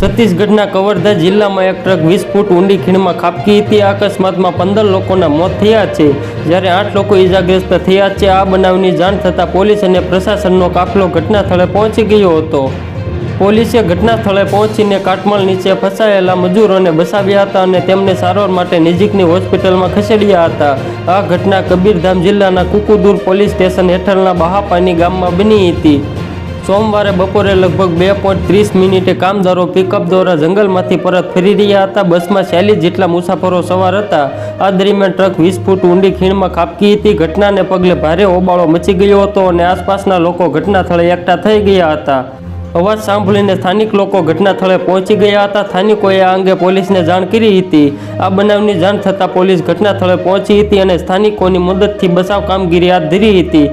છત્તીસગઢના કવરધા જિલ્લામાં એક ટ્રક વીસ ફૂટ ઊંડી ખીણમાં ખાબકી હતી. આ અકસ્માતમાં પંદર લોકોના મોત થયા છે. જ્યારે આઠ લોકો ઇજાગ્રસ્ત થયા છે, આ બનાવની જાણ થતાં પોલીસ અને પ્રશાસનનો કાફલો ઘટના સ્થળે પહોંચી ગયો હતો. પોલીસે ઘટના સ્થળે પહોંચીને કાટમાળ નીચે ફસાયેલા મજૂરોને બસાવ્યા હતા અને તેમને સારવાર માટે નજીકની હોસ્પિટલમાં ખસેડ્યા હતા. આ ઘટના કબીરધામ જિલ્લાના કુકુદુર પોલીસ સ્ટેશન હેઠળના બહાપાની ગામમાં બની હતી. સોમવારે બપોરે લગભગ બે પોઈન્ટ ત્રીસ મિનિટે કામદારો પિકઅપ દ્વારા જંગલમાંથી પરત ફરી રહ્યા હતા. બસમાં ચાલીસ જેટલા મુસાફરો સવાર હતા, આ દરમિયાન ટ્રક વીસ ફૂટ ઊંડી ખીણમાં ખાબકી હતી. ઘટનાને પગલે ભારે હોબાળો મચી ગયો હતો અને આસપાસના લોકો ઘટના સ્થળે એકઠા થઈ ગયા હતા. અવાજ સાંભળીને સ્થાનિક લોકો ઘટના સ્થળે પહોંચી ગયા હતા. સ્થાનિકોએ આ અંગે પોલીસને જાણ કરી હતી. આ બનાવની જાણ થતાં પોલીસ ઘટના સ્થળે પહોંચી હતી અને સ્થાનિકોની મદદથી બચાવ કામગીરી હાથ ધરી હતી.